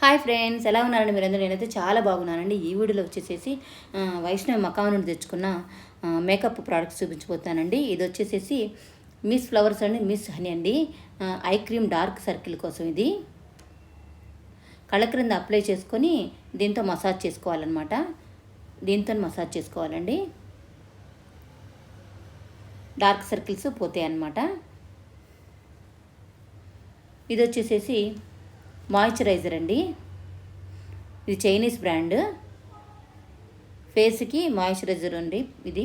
Hi friends ఎలా ఉన్నారండి మీరందరూ? నేనైతే చాలా బాగున్నానండి. ఈ వీడియోలో వచ్చేసేసి వైష్ణవి మకాం నుండి తెచ్చుకున్న మేకప్ ప్రోడక్ట్స్ చూపించబోతానండి ఇది వచ్చేసేసి మిస్ ఫ్లవర్స్ అండి మిస్ హనీ అండి. ఐ క్రీమ్ డార్క్ సర్కిల్ కోసం ఇది. కళ్ళ క్రింద అప్లై చేసుకొని దీంతో మసాజ్ చేసుకోవాలన్నమాట. దీంతో మసాజ్ చేసుకోవాలండి. డార్క్ సర్కిల్స్ పోతాయి అన్నమాట ఇది వచ్చేసేసి మాయిశ్చరైజర్ అండి. ఇది చైనీస్ బ్రాండ్. ఫేస్కి మాయిశ్చరైజర్ అండి ఇది.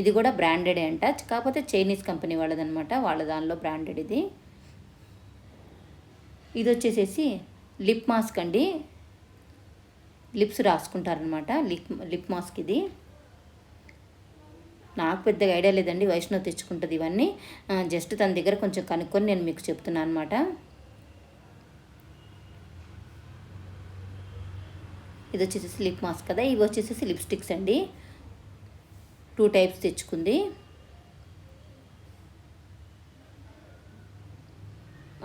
ఇది కూడా బ్రాండెడ్ అంట. కాకపోతే చైనీస్ కంపెనీ వాళ్ళదనమాట వాళ్ళ దానిలో బ్రాండెడ్ ఇది. ఇది వచ్చేసేసి లిప్ మాస్క్ అండి. లిప్స్ రాసుకుంటారనమాట లిప్ లిప్ మాస్క్ ఇది. నాకు పెద్దగా ఐడియా లేదండి వైష్ణవ్ తెచ్చుకుంటుంది ఇవన్నీ. జస్ట్ తన దగ్గర కొంచెం కనుక్కొని నేను మీకు చెప్తున్నాను అనమాట ఇది వచ్చేసి లిప్ మాస్క్ కదా ఇవి వచ్చేసేసి లిప్స్టిక్స్ అండి. టూ టైప్స్ తెచ్చుకుంది.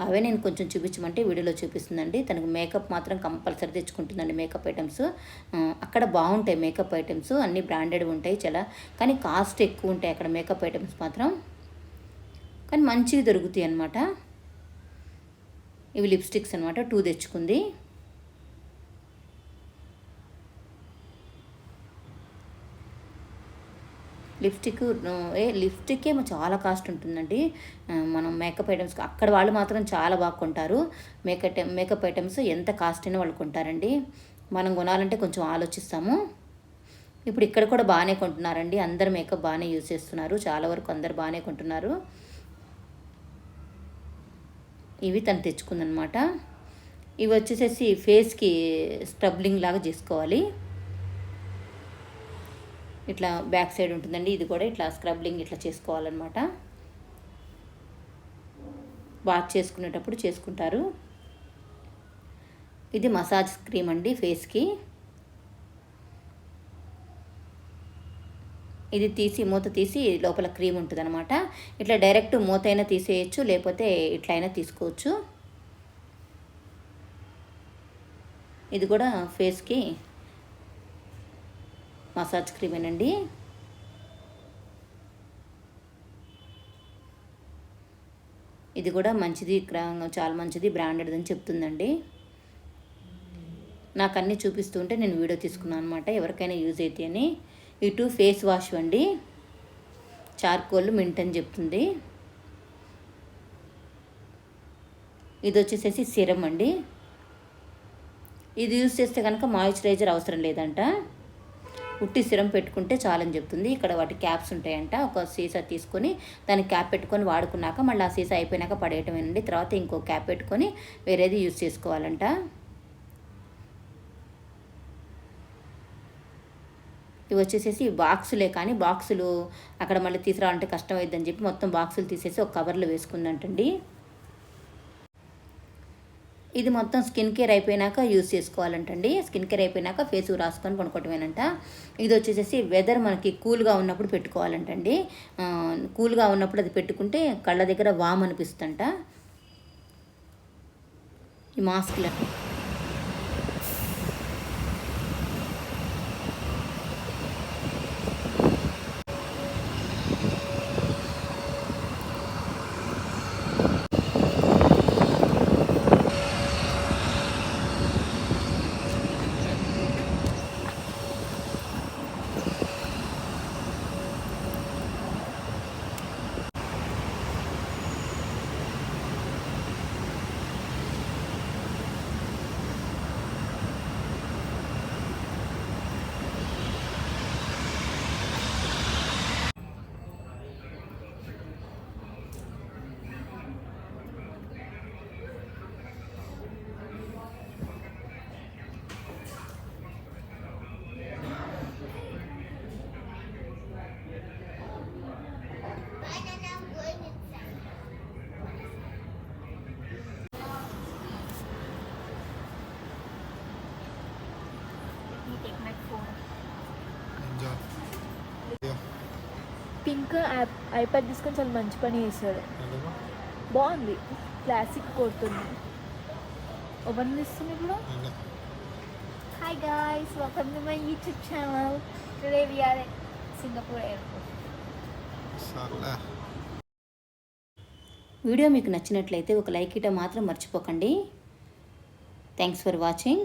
అవే నేను కొంచెం చూపించమంటే వీడియోలో చూపిస్తుందండి. తనకు మేకప్ మాత్రం కంపల్సరీ తెచ్చుకుంటుందండి మేకప్ ఐటమ్స్. అక్కడ బాగుంటాయి మేకప్ ఐటమ్స్. అన్నీ బ్రాండెడ్ ఉంటాయి చాలా. కానీ కాస్ట్ ఎక్కువ ఉంటాయి అక్కడ మేకప్ ఐటమ్స్ మాత్రం. కానీ మంచివి దొరుకుతాయి అన్నమాట. ఇవి లిప్స్టిక్స్ అనమాట టూ తెచ్చుకుంది. లిప్స్టిక్ ఏ లిప్స్టిక్కే చాలా కాస్ట్ ఉంటుందండి. మనం మేకప్ ఐటమ్స్ అక్కడ వాళ్ళు మాత్రం చాలా బాగా కొంటారు. మేకప్ మేకప్ ఐటమ్స్ ఎంత కాస్ట్ అయినా వాళ్ళు కొంటారండి. మనం కొనాలంటే కొంచెం ఆలోచిస్తాము. ఇప్పుడు ఇక్కడ కూడా బాగానే కొంటున్నారండి. అందరు మేకప్ బాగానే యూజ్ చేస్తున్నారు. చాలా వరకు అందరు బాగానే కొంటున్నారు. ఇవి తను తెచ్చుకుందనమాట. ఇవి వచ్చేసేసి ఫేస్కి స్క్రబ్లింగ్ లాగా చేసుకోవాలి. ఇట్లా బ్యాక్ సైడ్ ఉంటుందండి. ఇది కూడా ఇట్లా స్క్రబ్లింగ్ ఇట్లా చేసుకోవాలన్నమాట. వాష్ చేసుకునేటప్పుడు చేసుకుంటారు. ఇది మసాజ్ క్రీమ్ అండి ఫేస్కి. ఇది తీసి మూత తీసి లోపల క్రీమ్ ఉంటుంది అనమాట ఇట్లా డైరెక్ట్ మూత అయినా తీసేయచ్చు లేకపోతే ఇట్లా అయినా తీసుకోవచ్చు. ఇది కూడా ఫేస్కి మసాజ్ క్రీమేనండి ఇది కూడా మంచిది చాలా మంచిది బ్రాండెడ్ అని చెప్తుందండి. నాకు అన్నీ చూపిస్తుంటే నేను వీడియో తీసుకున్నాను అనమాట ఎవరికైనా యూజ్ అయితే అని. ఇటు ఫేస్ వాష్ అండి. చార్కోల్ మింట్ అని చెప్తుంది. ఇది వచ్చేసేసి సిరం అండి. ఇది యూజ్ చేస్తే కనుక మాయిశ్చరైజర్ అవసరం లేదంట. ఉట్టి సిరం పెట్టుకుంటే చాలని చెప్తుంది. ఇక్కడ వాటి క్యాప్స్ ఉంటాయంట. ఒక సీసా తీసుకొని దానికి క్యాప్ పెట్టుకొని వాడుకున్నాక మళ్ళీ ఆ సీసా అయిపోయినాక పడేయటమేనండి తర్వాత ఇంకో క్యాప్ పెట్టుకొని వేరేది యూజ్ చేసుకోవాలంట. ఇవి వచ్చేసేసి బాక్సులే కానీ బాక్సులు అక్కడ మళ్ళీ తీసుకురావాలంటే కష్టం అవుతుందని చెప్పి మొత్తం బాక్సులు తీసేసి ఒక కవర్లో వేసుకుందంటండి. ఇది మొత్తం స్కిన్ కేర్ అయిపోయినాక యూస్ చేసుకోవాలంటండి. స్కిన్ కేర్ అయిపోయినాక ఫేస్ రాసుకొని పనుకోవటమేనంట ఇది వచ్చేసేసి వెదర్ మనకి కూల్గా ఉన్నప్పుడు పెట్టుకోవాలంటండి. కూల్గా ఉన్నప్పుడు అది పెట్టుకుంటే కళ్ళ దగ్గర వామ్ అనిపిస్తుంట ఈ మాస్క్లు పింక్ యాప్ ఐప్యాడ్ తీసుకొని చాలా మంచి పని ఎందుకు? బాగుంది. క్లాసిక్ కొడుతుంది. ఓపెన్ చేస్తుంది ఇప్పుడు. Hi guys welcome to my YouTube channel today we are Singapore airport video మీకు నచ్చినట్లయితే ఒక లైక్ ఇవ్వడం మాత్రం మర్చిపోకండి. Thanks for watching